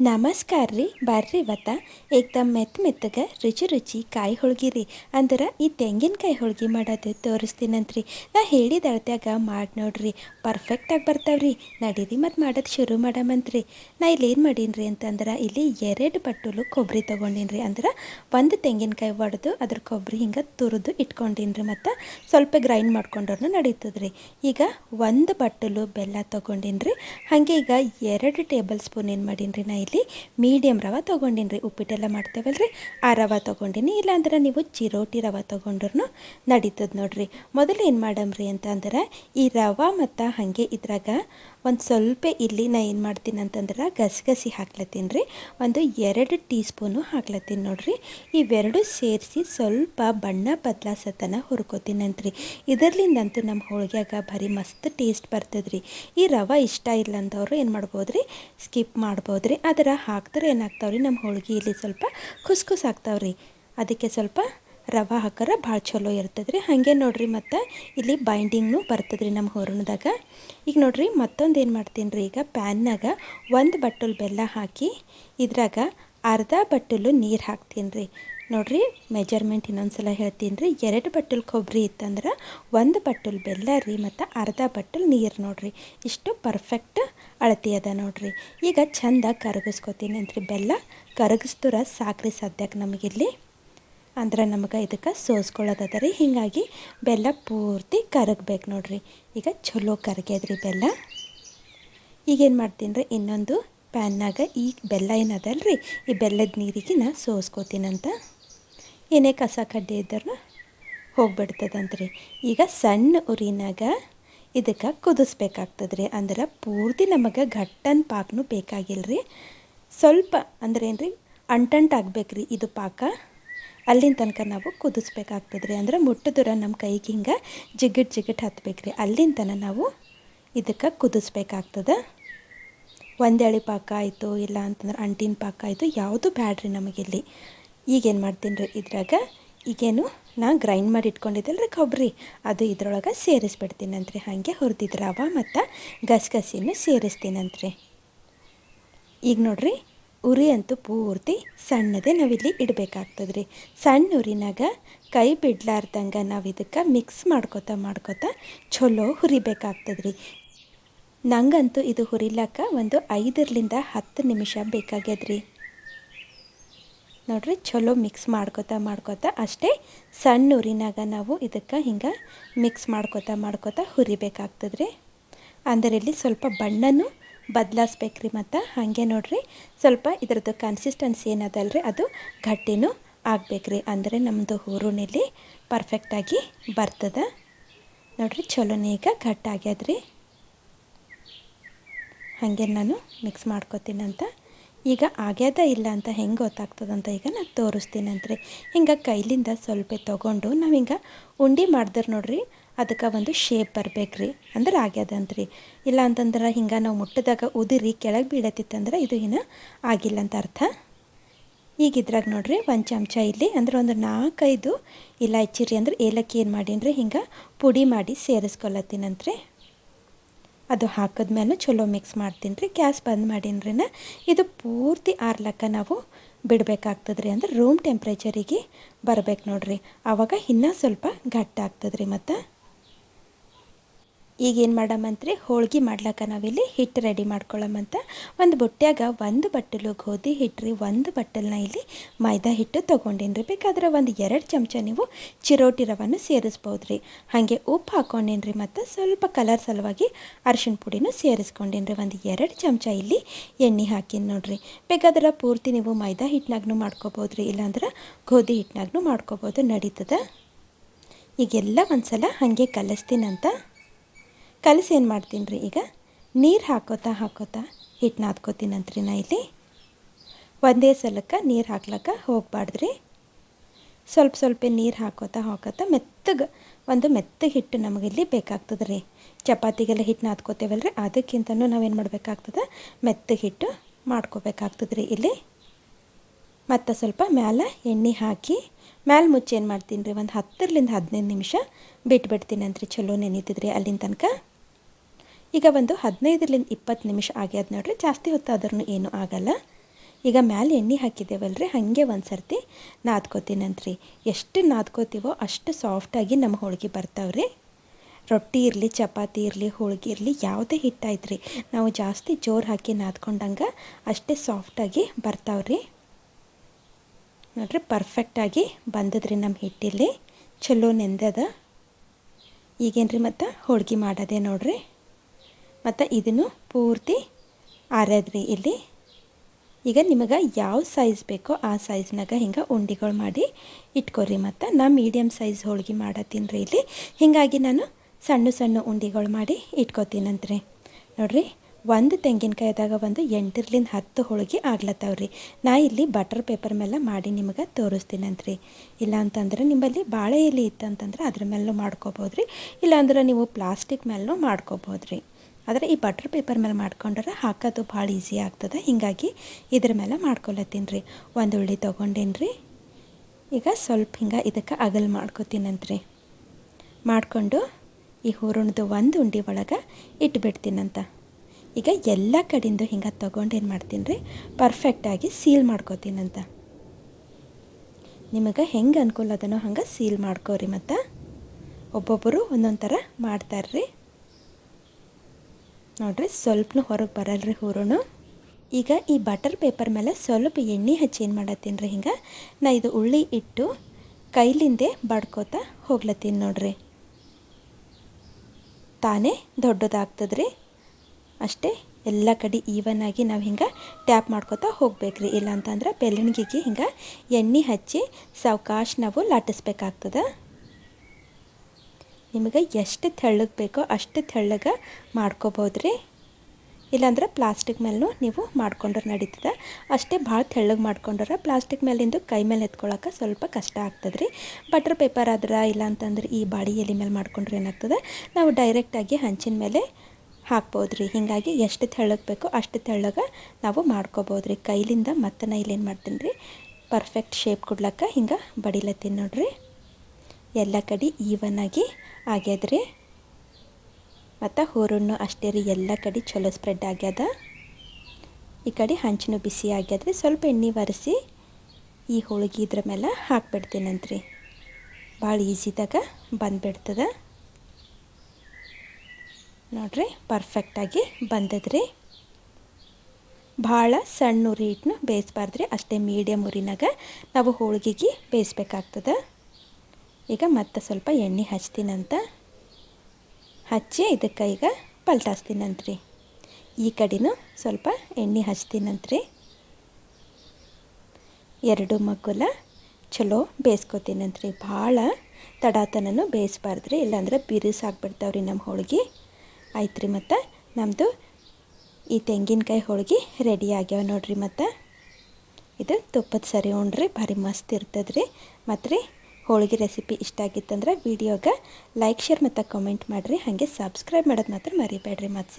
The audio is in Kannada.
ನಮಸ್ಕಾರ ರೀ ಬರ್ರಿ ಇವತ್ತ. ಏಕ್ದಮ್ ಮೆತ್ತ ಮೆತ್ತಗೆ ರುಚಿ ರುಚಿ ಕಾಯಿ ಹೋಳ್ಗಿ ರೀ ಅಂದ್ರೆ ಈ ತೆಂಗಿನಕಾಯಿ ಹೋಳ್ಗಿ ಮಾಡೋದು ತೋರಿಸ್ತೀನಂತ್ರಿ. ನಾ ಹೇಳಿದ ಅಳತ್ಯಾಗ ಮಾಡಿ ನೋಡ್ರಿ. ಪರ್ಫೆಕ್ಟಾಗಿ ಬರ್ತಾವ್ರಿ. ನಡೀರಿ ಮತ್ತು ಮಾಡೋದು ಶುರು ಮಾಡಮಂತ್ರಿ. ನಾ ಇಲ್ಲಿ ಏನು ಮಾಡೀನಿ ಅಂತಂದ್ರೆ ಇಲ್ಲಿ ಎರಡು ಬಟ್ಟಲು ಕೊಬ್ಬರಿ ತೊಗೊಂಡಿನ್ರಿ. ಅಂದ್ರೆ ಒಂದು ತೆಂಗಿನಕಾಯಿ ಒಡೆದು ಅದ್ರ ಕೊಬ್ಬರಿ ಹಿಂಗೆ ತುರಿದು ಇಟ್ಕೊಂಡೀನಿ ರೀ ಮತ್ತು ಸ್ವಲ್ಪ ಗ್ರೈಂಡ್ ಮಾಡ್ಕೊಂಡ್ರೂ ರೀ ಈಗ ಒಂದು ಬಟ್ಟಲು ಬೆಲ್ಲ ತೊಗೊಂಡೀನಿ ರೀ ಹಾಗೆ ಈಗ ಎರಡು ಟೇಬಲ್ ಸ್ಪೂನ್ ಏನು ಮಾಡೀನಿ ರೀ ನಾ ಇಲ್ಲಿ ಮೀಡಿಯಮ್ ರವೆ ತೊಗೊಂಡಿನಿ ರೀ ಉಪ್ಪಿಟ್ಟೆಲ್ಲ ರೀ ಆ ರವೆ ತೊಗೊಂಡಿನಿ, ಇಲ್ಲಾಂದ್ರೆ ನೀವು ಚಿರೋಟಿ ರವೆ ತೊಗೊಂಡ್ರು ನಡೀತದೆ ನೋಡಿರಿ. ಮೊದಲು ಏನು ಮಾಡಮ್ರಿ ಅಂತಂದ್ರೆ, ಈ ರವೆ ಮತ್ತು ಹಾಗೆ ಇದ್ರಾಗ ಒಂದು ಸ್ವಲ್ಪ ಇಲ್ಲಿ ನಾ ಏನು ಮಾಡ್ತೀನಿ ಅಂತಂದ್ರೆ ಗಸಗಸಿ ಹಾಕ್ಲತ್ತೀನಿ ರೀ. ಒಂದು ಎರಡು ಟೀ ಸ್ಪೂನು ಹಾಕ್ಲತ್ತೀನಿ ನೋಡ್ರಿ. ಇವೆರಡು ಸೇರಿಸಿ ಸ್ವಲ್ಪ ಬಣ್ಣ ಬದಲಾಸತನ ಹುರ್ಕೋತೀನಂತ್ರಿ ಇದರ್ಲಿಂದಂತೂ ನಮ್ಮ ಹೋಳ್ಗ್ಯಾಗ ಭಾರಿ ಮಸ್ತ್ ಟೇಸ್ಟ್ ಬರ್ತದ್ರಿ. ಈ ರವೆ ಇಷ್ಟ ಇಲ್ಲ ಅಂದವರು ಏನು ಮಾಡ್ಬೋದು ರೀ? ಸ್ಕಿಪ್ ಮಾಡ್ಬೋದು ರೀ. ಅದರ ಹಾಕ್ತಾರೆ ಏನಾಗ್ತಾವ್ರಿ ನಮ್ಮ ಹೋಳಿಗೆ ಇಲ್ಲಿ ಸ್ವಲ್ಪ ಖುಸ್ ಖುಸ್ ಆಗ್ತಾವ್ರಿ. ಅದಕ್ಕೆ ಸ್ವಲ್ಪ ರವೆ ಹಾಕರ ಭಾಳ ಚಲೋ ಇರ್ತದೆ ರೀ ಹಾಗೆ ನೋಡ್ರಿ ಮತ್ತು ಇಲ್ಲಿ ಬೈಂಡಿಂಗ್ನು ಬರ್ತದೆ ರೀ ನಮ್ಮ ಹೊರಣದಾಗ. ಈಗ ನೋಡ್ರಿ ಮತ್ತೊಂದು ಏನು ಮಾಡ್ತೀನಿ ರೀ ಈಗ ಪ್ಯಾನ್ನಾಗ ಒಂದು ಬಟ್ಟಲು ಬೆಲ್ಲ ಹಾಕಿ ಇದ್ರಾಗ ಅರ್ಧ ಬಟ್ಟಲು ನೀರು ಹಾಕ್ತೀನಿ ರೀ ನೋಡ್ರಿ ಮೆಜರ್ಮೆಂಟ್ ಇನ್ನೊಂದು ಸಲ ಹೇಳ್ತೀನಿ ರೀ ಎರಡು ಬಟ್ಟಲು ಕೊಬ್ಬರಿ ಇತ್ತಂದ್ರೆ ಒಂದು ಬಟ್ಟಲು ಬೆಲ್ಲ ರೀ ಮತ್ತು ಅರ್ಧ ಬಟ್ಟಲು ನೀರು ನೋಡ್ರಿ. ಇಷ್ಟು ಪರ್ಫೆಕ್ಟ್ ಅಳತಿ ಅದ ನೋಡ್ರಿ. ಈಗ ಚಂದ ಕರಗಿಸ್ಕೊತೀನಿ ಅಂತ್ರಿ ಬೆಲ್ಲ. ಕರಗಿಸ್ತರ ಸಾಕ್ರಿ ಸದ್ಯಕ್ಕೆ ನಮಗಿಲ್ಲಿ ಅಂದ್ರೆ ನಮಗೆ ಇದಕ್ಕೆ ಸೋಸ್ಕೊಳ್ಳೋದದ ರೀ. ಹೀಗಾಗಿ ಬೆಲ್ಲ ಪೂರ್ತಿ ಕರಗಬೇಕು ನೋಡ್ರಿ. ಈಗ ಚಲೋ ಕರಗ್ಯದ್ರಿ ಬೆಲ್ಲ. ಈಗೇನು ಮಾಡ್ತೀನಿ ರೀ, ಇನ್ನೊಂದು ಪ್ಯಾನ್ನಾಗ ಈ ಬೆಲ್ಲ ಏನದಲ್ಲ ರೀ ಈ ಬೆಲ್ಲದ ನೀರಿಗೆ ನಾ ಸೋಸ್ಕೋತೀನಂತ ಏನೇ ಕಸ ಕಡ್ಡಿ ಇದ್ದರೂ ಹೋಗ್ಬಿಡ್ತದಂತ್ರಿ. ಈಗ ಸಣ್ಣ ಉರಿನಾಗ ಇದಕ್ಕೆ ಕುದಿಸ್ಬೇಕಾಗ್ತದೆ ರೀ ಅಂದ್ರೆ ಪೂರ್ತಿ ನಮಗೆ ಘಟ್ಟನ್ ಪಾಕನೂ ಬೇಕಾಗಿಲ್ಲ ರೀ ಸ್ವಲ್ಪ ಅಂದ್ರೆ ಏನು ರೀ ಅಂಟಂಟಾಗಬೇಕ್ರಿ ಇದು ಪಾಕ. ಅಲ್ಲಿನ ತನಕ ನಾವು ಕುದಿಸ್ಬೇಕಾಗ್ತದೆ ರೀ ಅಂದ್ರೆ ಮುಟ್ಟದರ ನಮ್ಮ ಕೈಗೆ ಹಿಂಗೆ ಜಿಗಿಟ್ ಜಿಗಿಟ್ ಹತ್ಬೇಕು ರೀ ಅಲ್ಲಿನ ತನಕ ನಾವು ಇದಕ್ಕೆ ಕುದಿಸ್ಬೇಕಾಗ್ತದೆ. ಒಂದೇಳಿ ಪಾಕ ಆಯಿತು ಇಲ್ಲ ಅಂತಂದ್ರೆ ಅಂಟಿನ ಪಾಕ ಆಯಿತು ಯಾವುದು ಬ್ಯಾಡ್ರಿ ನಮಗಿಲ್ಲಿ. ಈಗೇನು ಮಾಡ್ತೀನಿ ರೀ ಇದ್ರಾಗ? ಈಗೇನು ನಾ ಗ್ರೈಂಡ್ ಮಾಡಿ ಇಟ್ಕೊಂಡಿದ್ದಲ್ಲ ರೀ ಕೊಬ್ಬರಿ ಅದು ಇದ್ರೊಳಗೆ ಸೇರಿಸ್ಬಿಡ್ತೀನಂತ್ರಿ. ಹಾಗೆ ಹುರಿದಿದ್ರವ ಮತ್ತು ಗಸಗಸಿನೂ ಸೇರಿಸ್ತೀನಂತ್ರಿ. ಈಗ ನೋಡ್ರಿ ಉರಿ ಅಂತೂ ಪೂರ್ತಿ ಸಣ್ಣದೇ ನಾವಿಲ್ಲಿ ಇಡಬೇಕಾಗ್ತದೆ ರೀ ಸಣ್ಣ ಉರಿನಾಗ ಕೈ ಬಿಡ್ಲಾರ್ದಂಗೆ ನಾವು ಇದಕ್ಕೆ ಮಿಕ್ಸ್ ಮಾಡ್ಕೋತಾ ಮಾಡ್ಕೋತಾ ಚಲೋ ಹುರಿಬೇಕಾಗ್ತದೆ ರೀ ನಂಗಂತೂ ಇದು ಹುರಿಲಾಕ ಒಂದು ಐದರಿಂದ ಹತ್ತು ನಿಮಿಷ ಬೇಕಾಗ್ಯದ್ರಿ. ನೋಡ್ರಿ ಚಲೋ ಮಿಕ್ಸ್ ಮಾಡ್ಕೋತಾ ಮಾಡ್ಕೋತಾ ಅಷ್ಟೇ ಸಣ್ಣ ಉರಿನಾಗ ನಾವು ಇದಕ್ಕೆ ಹಿಂಗೆ ಮಿಕ್ಸ್ ಮಾಡ್ಕೋತಾ ಮಾಡ್ಕೋತಾ ಹುರಿಬೇಕಾಗ್ತದ್ರಿ. ಅಂದರೆ ಇಲ್ಲಿ ಸ್ವಲ್ಪ ಬಣ್ಣನೂ ಬದಲಾಸ್ಬೇಕ್ರಿ ಮತ್ತು? ಹಾಗೆ ನೋಡಿರಿ, ಸ್ವಲ್ಪ ಇದ್ರದ್ದು ಕನ್ಸಿಸ್ಟೆನ್ಸಿ ಏನದಲ್ಲ ರೀ ಅದು ಗಟ್ಟಿನೂ ಆಗ್ಬೇಕ್ರಿ. ಅಂದರೆ ನಮ್ಮದು ಹೂರುಣಿಲಿ ಪರ್ಫೆಕ್ಟಾಗಿ ಬರ್ತದೆ. ನೋಡಿರಿ, ಚಲೋನೇ ಈಗ ಗಟ್ಟಾಗ್ಯದ್ರಿ ಹಾಗೆ ನಾನು ಮಿಕ್ಸ್ ಮಾಡ್ಕೊತೀನಂತ. ಈಗ ಆಗ್ಯದ ಇಲ್ಲ ಅಂತ ಹೆಂಗೆ ಗೊತ್ತಾಗ್ತದಂತ ಈಗ ನಾನು ತೋರಿಸ್ತೀನಂತ್ರಿ. ಹಿಂಗೆ ಕೈಲಿಂದ ಸ್ವಲ್ಪ ತೊಗೊಂಡು ನಾವು ಹಿಂಗೆ ಉಂಡೆ ಮಾಡಿದ್ರೆ ನೋಡ್ರಿ ಅದಕ್ಕೆ ಒಂದು ಶೇಪ್ ರೀ ಅಂದ್ರೆ ಆಗ್ಯದಂತ್ರಿ ಇಲ್ಲ ಅಂತಂದ್ರೆ ಹಿಂಗೆ ನಾವು ಮುಟ್ಟದಾಗ ಉದಿರಿ ಕೆಳಗೆ ಬೀಳತ್ತಿತ್ತಂದ್ರೆ ಇದು ಇನ್ನು ಆಗಿಲ್ಲ ಅಂತ ಅರ್ಥ. ಈಗ ಇದ್ರಾಗ ನೋಡ್ರಿ ಒಂದು ಚಮಚ ಇಲ್ಲಿ ಅಂದ್ರೆ ಒಂದು ನಾಲ್ಕೈದು ಇಲ್ಲ ಹೆಚ್ಚಿರಿ ಅಂದ್ರೆ ಏಲಕ್ಕಿ ಏನು ಮಾಡೀನಿ ಹಿಂಗೆ ಪುಡಿ ಮಾಡಿ ಸೇರಿಸ್ಕೊಳತ್ತೀನಂತ್ರಿ ಅದು ಹಾಕಿದ್ಮೇಲೆ ಚಲೋ ಮಿಕ್ಸ್ ಮಾಡ್ತೀನಿ ರೀ ಗ್ಯಾಸ್ ಬಂದ್ ಮಾಡೀನಿ ಇದು ಪೂರ್ತಿ ಆರ್ಲಕ್ಕ ನಾವು ಬಿಡಬೇಕಾಗ್ತದ್ರಿ. ಅಂದ್ರೆ ರೂಮ್ ಟೆಂಪ್ರೇಚರಿಗೆ ಬರ್ಬೇಕು ನೋಡ್ರಿ. ಆವಾಗ ಇನ್ನೂ ಸ್ವಲ್ಪ ಗಟ್ಟ ಆಗ್ತದೆ ರೀ ಮತ್ತು. ಈಗ ಏನು ಮಾಡಮಂತ್ರಿ ಹೋಳ್ಗೆ ಮಾಡ್ಲಕ್ಕ ನಾವಿಲ್ಲಿ ಹಿಟ್ಟು ರೆಡಿ ಮಾಡ್ಕೊಳ್ಳಮಂತ ಒಂದು ಬುಟ್ಟ್ಯಾಗ ಒಂದು ಬಟ್ಟಲು ಗೋಧಿ ಹಿಟ್ಟು ಒಂದು ಬಟ್ಟಲನ್ನ ಇಲ್ಲಿ ಮೈದಾ ಹಿಟ್ಟು ತೊಗೊಂಡೇನ್ರಿ. ಬೇಕಾದ್ರೆ ಒಂದು ಎರಡು ಚಮಚ ನೀವು ಚಿರೋಟಿ ರವನ್ನು ಸೇರಿಸ್ಬೋದು ರೀ ಹಾಗೆ ಉಪ್ಪು ಹಾಕ್ಕೊಂಡೀನಿ ರೀ ಮತ್ತು ಸ್ವಲ್ಪ ಕಲರ್ ಸಲುವಾಗಿ ಅರಿಶಿಣ ಪುಡಿನೂ ಸೇರಿಸ್ಕೊಂಡೇನ್ರಿ. ಒಂದು ಎರಡು ಚಮಚ ಇಲ್ಲಿ ಎಣ್ಣೆ ಹಾಕಿನಿ ನೋಡ್ರಿ. ಬೇಕಾದ್ರೆ ಪೂರ್ತಿ ನೀವು ಮೈದಾ ಹಿಟ್ಟಿನಾಗೂ ಮಾಡ್ಕೋಬೋದು ರೀ ಇಲ್ಲಾಂದ್ರೆ ಗೋಧಿ ಹಿಟ್ಟಿನಾಗೂ ಮಾಡ್ಕೋಬೋದು. ನಡೀತದೆ? ಈಗೆಲ್ಲ ಒಂದು ಸಲ ಹಾಗೆ ಕಲಿಸ್ತೀನಂತ. ಕಲಸಿ ಏನು ಮಾಡ್ತೀನಿ ರೀ ಈಗ? ನೀರು ಹಾಕೋತಾ ಹಾಕೋತಾ ಹಿಟ್ಟು ನಾದ್ಕೋತೀನಂತ್ರಿ ನಾ ಇಲ್ಲಿ. ಒಂದೇ ಸಲಕ್ಕೆ ನೀರು ಹಾಕ್ಲಕ್ಕ ಹೋಗ್ಬಾರ್ದ್ರಿ ಸ್ವಲ್ಪ ಸ್ವಲ್ಪ ನೀರು ಹಾಕೋತಾ ಹಾಕೋತಾ ಮೆತ್ತಗೆ, ಒಂದು ಮೆತ್ತಗೆ ಹಿಟ್ಟು ನಮಗಿಲ್ಲಿ ಬೇಕಾಗ್ತದೆ ರೀ. ಚಪಾತಿಗೆಲ್ಲ ಹಿಟ್ಟು ನಾದ್ಕೋತೇವಲ್ಲ ರೀ ಅದಕ್ಕಿಂತನೂ ನಾವೇನು ಮಾಡಬೇಕಾಗ್ತದೆ? ಮೆತ್ತಗೆ ಹಿಟ್ಟು ಮಾಡ್ಕೋಬೇಕಾಗ್ತದೆ ರೀ ಇಲ್ಲಿ. ಮತ್ತು ಸ್ವಲ್ಪ ಮ್ಯಾಲೆ ಎಣ್ಣೆ ಹಾಕಿ, ಮ್ಯಾಲೆ ಮುಚ್ಚಿ ಏನು ಮಾಡ್ತೀನಿ ರೀ, ಒಂದು ಹತ್ತರಿಂದ ಹದಿನೈದು ನಿಮಿಷ ಬಿಟ್ಬಿಡ್ತೀನಿ ರೀ ಚಲೋ ನೆನೀತಿದ್ರಿ ಅಲ್ಲಿನ ತನಕ. ಈಗ ಒಂದು ಹದಿನೈದರಿಂದ ಇಪ್ಪತ್ತು ನಿಮಿಷ ಆಗ್ಯದ ನೋಡ್ರಿ. ಜಾಸ್ತಿ ಹೊತ್ತಾದ್ರೂ ಏನೂ ಆಗಲ್ಲ. ಈಗ ಮ್ಯಾಲೆ ಎಣ್ಣೆ ಹಾಕಿದ್ದೇವಲ್ರಿ. ಹಾಗೆ ಒಂದು ಸರ್ತಿ ನಾದ್ಕೋತೀನಂತ್ರಿ ಎಷ್ಟು ನಾದ್ಕೋತೀವೋ ಅಷ್ಟು ಸಾಫ್ಟಾಗಿ ನಮ್ಮ ಹೋಳಿಗೆ ಬರ್ತಾವ್ರಿ. ರೊಟ್ಟಿ ಇರಲಿ, ಚಪಾತಿ ಇರಲಿ, ಹೋಳಿಗೆ ಇರಲಿ ಯಾವುದೇ ಹಿಟ್ಟಾಯ್ತು ರೀ ನಾವು ಜಾಸ್ತಿ ಜೋರು ಹಾಕಿ ನಾದ್ಕೊಂಡಂಗೆ ಅಷ್ಟೇ ಸಾಫ್ಟಾಗಿ ಬರ್ತಾವ್ರಿ. ನೋಡ್ರಿ ಪರ್ಫೆಕ್ಟಾಗಿ ಬಂದದ್ರಿ ನಮ್ಮ ಹಿಟ್ಟಿಲ್ಲಿ. ಚಲೋ ನೆಂದದ ಈಗೇನು ರೀ ಮತ್ತು? ಹೋಳಿಗೆ ಮಾಡೋದೆ ನೋಡ್ರಿ. ಮತ್ತು ಇದನ್ನು ಪೂರ್ತಿ ಆರ್ಯದ್ರಿ ಇಲ್ಲಿ. ಈಗ ನಿಮಗೆ ಯಾವ ಸೈಜ್ ಬೇಕೋ ಆ ಸೈಜ್ನಾಗ ಹಿಂಗೆ ಉಂಡಿಗಳು ಮಾಡಿ ಇಟ್ಕೊರಿ ಮತ್ತು ನಾ ಮೀಡಿಯಮ್ ಸೈಜ್ ಹೋಳ್ಗೆ ಮಾಡತ್ತೀನಿ ರೀ ಇಲ್ಲಿ. ಹೀಗಾಗಿ ನಾನು ಸಣ್ಣ ಸಣ್ಣ ಉಂಡಿಗಳು ಮಾಡಿ ಇಟ್ಕೊತೀನಂತ್ರಿ ನೋಡ್ರಿ, ಒಂದು ತೆಂಗಿನಕಾಯಿದಾಗ ಒಂದು ಎಂಟರ್ಲಿಂದ ಹತ್ತು ಹೋಳಿಗೆ ಆಗ್ಲತ್ತವ್ರಿ ನಾ ಇಲ್ಲಿ ಬಟರ್ ಪೇಪರ್ ಮೇಲೆ ಮಾಡಿ ನಿಮಗೆ ತೋರಿಸ್ತೀನಂತ್ರಿ ಇಲ್ಲ ಅಂತಂದ್ರೆ ನಿಮ್ಮಲ್ಲಿ ಬಾಳೆ ಎಲೆ ಇತ್ತಂತಂದ್ರೆ ಅದ್ರ ಮೇಲೂ ಮಾಡ್ಕೋಬೋದ್ರಿ. ಇಲ್ಲಾಂದ್ರೆ ನೀವು ಪ್ಲಾಸ್ಟಿಕ್ ಮೇಲೂ ಮಾಡ್ಕೋಬೋದು ರೀ ಆದರೆ ಈ ಬಟರ್ ಪೇಪರ್ ಮೇಲೆ ಮಾಡ್ಕೊಂಡ್ರೆ ಹಾಕೋದು ಭಾಳ ಈಸಿ ಆಗ್ತದೆ. ಹೀಗಾಗಿ ಇದ್ರ ಮೇಲೆ ಮಾಡ್ಕೊಳತ್ತೀನಿ ರೀ. ಒಂದು ಉಳ್ಳಿ ತೊಗೊಂಡೇನಿ ರೀ? ಈಗ ಸ್ವಲ್ಪ ಹಿಂಗೆ ಇದಕ್ಕೆ ಅಗಲ್ ಮಾಡ್ಕೊತೀನಂತ್ರಿ ಮಾಡಿಕೊಂಡು ಈ ಹೂರಣದ ಒಂದು ಉಂಡಿ ಒಳಗೆ ಇಟ್ಬಿಡ್ತೀನಂತ ಈಗ ಎಲ್ಲ ಕಡೆಯಿಂದ ಹಿಂಗೆ ತೊಗೊಂಡು ಏನು ಮಾಡ್ತೀನಿ ರೀ? ಪರ್ಫೆಕ್ಟಾಗಿ ಸೀಲ್ ಮಾಡ್ಕೋತೀನಂತ ನಿಮಗೆ ಹೆಂಗೆ ಅನುಕೂಲ ಅದನೋ ಹಂಗೆ ಸೀಲ್ ಮಾಡ್ಕೋರಿ ಮತ್ತು. ಒಬ್ಬೊಬ್ಬರು ಒಂದೊಂದು ಥರ ಮಾಡ್ತಾರ್ರಿ. ನೋಡ್ರಿ ಸ್ವಲ್ಪನೂ ಹೊರಗೆ ಬರಲ್ರಿ ಹೂರೂನು. ಈಗ ಈ ಬಟರ್ ಪೇಪರ್ ಮೇಲೆ ಸ್ವಲ್ಪ ಎಣ್ಣೆ ಹಚ್ಚಿ ಏನು ಮಾಡತ್ತೀನಿ ರೀ ಹಿಂಗೆ? ನಾ ಇದು ಉಳ್ಳಿ ಇಟ್ಟು ಕೈಲಿಂದೆ ಬಡ್ಕೋತಾ ಹೋಗ್ಲತ್ತೀನಿ ನೋಡ್ರಿ. ತಾನೇ ದೊಡ್ಡದಾಗ್ತದ್ರಿ. ಅಷ್ಟೇ ಎಲ್ಲ ಕಡೆ ಈವನ್ ಆಗಿ ನಾವು ಹಿಂಗೆ ಟ್ಯಾಪ್ ಮಾಡ್ಕೋತಾ ಹೋಗ್ಬೇಕ್ರಿ. ಇಲ್ಲ ಅಂತಂದ್ರೆ ಬೆಳ್ಳಣಿಗೆಗೆ ಹಿಂಗೆ ಎಣ್ಣೆ ಹಚ್ಚಿ ಸಾವಕಾಶ ನಾವು ಲಾಟಿಸ್ಬೇಕಾಗ್ತದೆ. ನಿಮಗೆ ಎಷ್ಟು ತೆಳ್ಳಗೆ ಬೇಕೋ ಅಷ್ಟು ತೆಳ್ಳಗೆ ಮಾಡ್ಕೋಬೋದ್ರಿ. ಇಲ್ಲಾಂದ್ರೆ ಪ್ಲಾಸ್ಟಿಕ್ ಮೇಲೂ ನೀವು ಮಾಡ್ಕೊಂಡ್ರೆ ನಡೀತದೆ. ಅಷ್ಟೇ ಭಾಳ ತೆಳ್ಳಗೆ ಮಾಡ್ಕೊಂಡ್ರೆ ಪ್ಲಾಸ್ಟಿಕ್ ಮೇಲಿಂದು ಕೈ ಮೇಲೆ ಎತ್ಕೊಳ್ಳೋಕೆ ಸ್ವಲ್ಪ ಕಷ್ಟ ಆಗ್ತದೆ ರೀ ಬಟರ್ ಪೇಪರ್ ಆದ್ರೆ ಇಲ್ಲ ಅಂತಂದ್ರೆ ಈ ಬಾಡಿ ಎಲೆ ಮೇಲೆ ಮಾಡ್ಕೊಂಡ್ರೆ ಏನಾಗ್ತದೆ? ನಾವು ಡೈರೆಕ್ಟಾಗಿ ಹಂಚಿನ ಮೇಲೆ ಹಾಕ್ಬೋದು ರೀ ಹೀಗಾಗಿ ಎಷ್ಟು ತೆಳ್ಳಗೆ ಬೇಕೋ ಅಷ್ಟು ತೆಳ್ಳಗೆ ನಾವು ಮಾಡ್ಕೋಬೋದು ರೀ ಕೈಲಿಂದ ಮತ್ತೆ ನಾ ಇಲ್ಲೇನು ಮಾಡ್ತೀನಿ ರೀ ಪರ್ಫೆಕ್ಟ್ ಶೇಪ್ ಕೊಡ್ಲಕ್ಕ ಹಿಂಗೆ ಬಡಿಲತ್ತೀನಿ ನೋಡ್ರಿ. ಎಲ್ಲ ಕಡೆ ಈವನಾಗಿ ಆಗ್ಯದ್ರಿ? ಮತ್ತು ಹೂರಣ್ಣು ಅಷ್ಟೇ ರೀ, ಎಲ್ಲ ಕಡೆ ಚಲೋ ಸ್ಪ್ರೆಡ್ ಆಗ್ಯದ. ಈ ಕಡೆ ಹಂಚಿನ ಬಿಸಿ ಆಗ್ಯದ್ರಿ, ಸ್ವಲ್ಪ ಎಣ್ಣೆ ಒರೆಸಿ ಈ ಹೋಳಿಗೆ ಇದ್ರ ಮೇಲೆ ಹಾಕ್ಬಿಡ್ತೀನಂತ್ರಿ. ಭಾಳ ಈಸಿದಾಗ ಬಂದುಬಿಡ್ತದೆ. ನೋಡ್ರಿ ಪರ್ಫೆಕ್ಟಾಗಿ ಬಂದದ್ರಿ. ಭಾಳ ಸಣ್ಣ ಉರಿ ಇಟ್ನು ಬೇಯಿಸ್ಬಾರ್ದ್ರಿ, ಅಷ್ಟೇ ಮೀಡಿಯಮ್ ಉರಿನಾಗ ನಾವು ಹೋಳಿಗೆಗೆ ಬೇಯಿಸ್ಬೇಕಾಗ್ತದೆ. ಈಗ ಮತ್ತೆ ಸ್ವಲ್ಪ ಎಣ್ಣೆ ಹಚ್ತೀನಂತ ಹಚ್ಚಿ ಇದಕ್ಕೆ ಈಗ ಪಲ್ಟಾಸ್ತೀನಂತ್ರಿ. ಈ ಕಡೆನೂ ಸ್ವಲ್ಪ ಎಣ್ಣೆ ಹಚ್ತೀನಂತ್ರಿ. ಎರಡು ಮಗುಲ ಚಲೋ ಬೇಯಿಸ್ಕೊತೀನಂತ್ರಿ. ಭಾಳ ತಡಾತನೂ ಬೇಯಿಸ್ಬಾರ್ದ್ರಿ, ಇಲ್ಲಾಂದ್ರೆ ಬಿರುಸಾಗ್ಬಿಡ್ತಾವ್ರಿ ನಮ್ಮ ಹೋಳ್ಗೆ. ಆಯ್ತು ರೀ ಮತ್ತು ನಮ್ಮದು ಈ ತೆಂಗಿನಕಾಯಿ ಹೋಳ್ಗೆ ರೆಡಿ ಆಗ್ಯಾವ ನೋಡ್ರಿ ಮತ್ತು. ಇದು ತುಪ್ಪದ ಸರಿ ಉಣ್ರಿ, ಭಾರಿ ಮಸ್ತ್ ಇರ್ತದ್ರಿ. ಮತ್ತು ರೀ ಹೋಳಿಗೆ ರೆಸಿಪಿ ಇಷ್ಟ ಆಗಿತ್ತಂದ್ರೆ ವಿಡಿಯೋಗೆ ಲೈಕ್ ಶೇರ್ ಮತ್ತು ಕಮೆಂಟ್ ಮಾಡಿರಿ. ಹಾಗೆ ಸಬ್ಸ್ಕ್ರೈಬ್ ಮಾಡೋದು ಮಾತ್ರ ಮರಿಬೇಡ್ರಿ. ಮತ್ತು